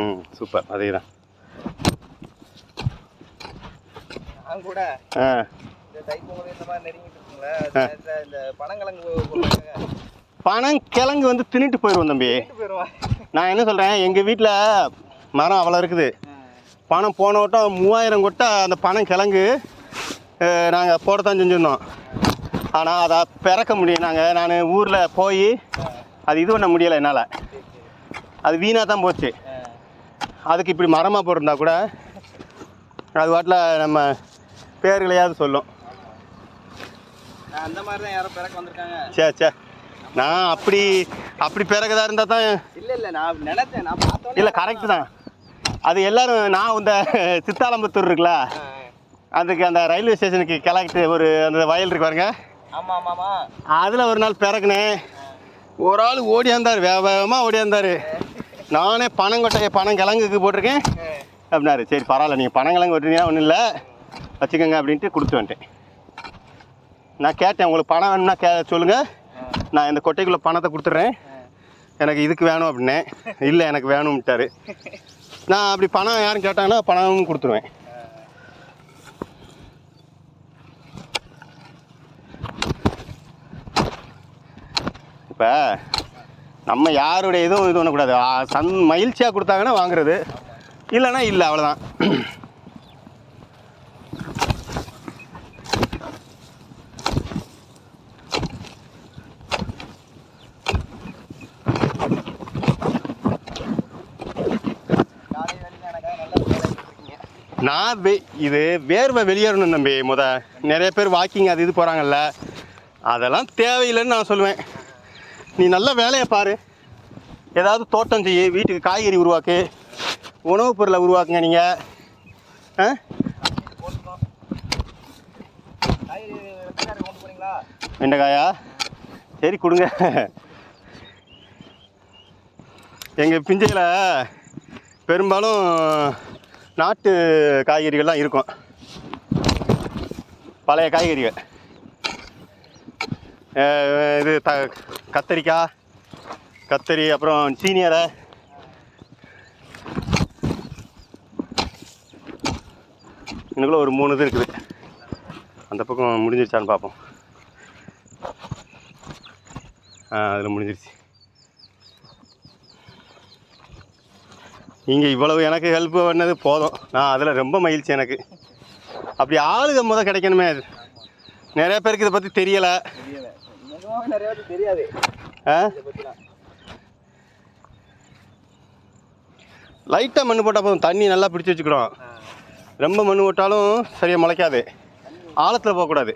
ம் சூப்பர். அதே தான் கூட ஆ. பனங்கிழங்கு பனங்கிழங்கு வந்து தின்னுட்டு போயிடுவோம் தம்பி. நான் என்ன சொல்கிறேன் எங்கள் வீட்டில் மரம் அவ்வளோ இருக்குது. பணம் போன வட்டம் மூவாயிரம் கொட்டை அந்த பணம் கிழங்கு நாங்கள் போடத்தான் செஞ்சுருந்தோம். ஆனால் அதை பிறக்க முடியும் நாங்கள் நான் ஊரில் போய் அது இது பண்ண முடியலை என்னால். அது வீணாக தான் போச்சு அதுக்கு இப்படி மரமாக போட்டிருந்தா கூட அது வாட்டில் நம்ம பேர்களையாவது சொல்லும். அந்த மாதிரி தான் யாரோ பிறக்க வந்திருக்காங்க. சே சே நான் அப்படி அப்படி பிறகுதா இருந்தால் தான் இல்ல இல்ல நான் நினைச்சேன் நான் பார்த்தோன்னே இல்லை கரெக்டு தான். அது எல்லாரும் நான் இந்த சித்தாலம்பத்தூர் இருக்குல்ல அதுக்கு அந்த ரயில்வே ஸ்டேஷனுக்கு கிளக்கிட்டு ஒரு அந்த வயல் இருக்கு பாருங்க. அதில் ஒரு நாள் பிறக்குனேன் ஒரு ஆள் ஓடியாந்தார் வேக வேகமாக ஓடியாந்தார் நானே பனங்கொட்டையை பணம் கிழங்குக்கு போட்டிருக்கேன். அப்படின்னாரு. சரி பரவாயில்ல. நீங்கள் பனங்கிழங்கு வெட்டுறீங்க ஒன்றும் இல்லை. வச்சுக்கோங்க அப்படின்ட்டு கொடுத்து வந்துட்டேன். நான் கேட்டேன் உங்களுக்கு பணம் வேணும்னா கே சொல்லுங்கள் நான் இந்த கொட்டைக்குள்ளே பணத்தை கொடுத்துட்றேன். எனக்கு இதுக்கு வேணும் அப்படின்னேன். இல்லை எனக்கு வேணும்ட்டாரு. நான் அப்படி பணம் யாரும் கேட்டாங்கன்னா பணமும் கொடுத்துருவேன். இப்போ நம்ம யாருடைய இதுவும் இது பண்ணக்கூடாது சந் மகிழ்ச்சியாக கொடுத்தாங்கன்னா வாங்குறது. இல்லைன்னா இல்லை அவ்வளோதான் நான் வே இது வேர்வை வெளியேறணும் தம்பி முத. நிறைய பேர் வாக்கிங் அது இது போகிறாங்கல்ல அதெல்லாம் தேவையில்லைன்னு நான் சொல்லுவேன் நீ நல்ல வேலையை பாரு. ஏதாவது தோட்டம் செய்ய வீட்டுக்கு காய்கறி உருவாக்கு உணவுப் பொருளை உருவாக்குங்க நீங்கள் வெண்டைக்காயா? சரி கொடுங்க. எங்கள் பிஞ்சையில் பெரும்பாலும் நாட்டு காய்கறிகள்லாம் இருக்கும். பழைய காய்கறிகள். இது த கத்தரிக்காய் கத்தரி அப்புறம் சீனியரை இன்னுக்குள்ள ஒரு மூணு இது இருக்குது. அந்த பக்கம் முடிஞ்சிருச்சான்னு பார்ப்போம். ஆ அதில் முடிஞ்சிருச்சு. நீங்கள் இவ்வளவு எனக்கு ஹெல்ப் பண்ணது போதும். நான் அதில் ரொம்ப மகிழ்ச்சி எனக்கு. அப்படி ஆளுக முத கிடைக்கணுமே. நிறைய பேருக்கு இதை பற்றி தெரியலை. நிறைய தெரியாது. லைட்டாக மண் போட்டால் போதும். தண்ணி நல்லா பிடிச்சி வச்சுக்கிறோம் ரொம்ப மண் போட்டாலும் சரியாக முளைக்காது. ஆழத்தில் போகக்கூடாது.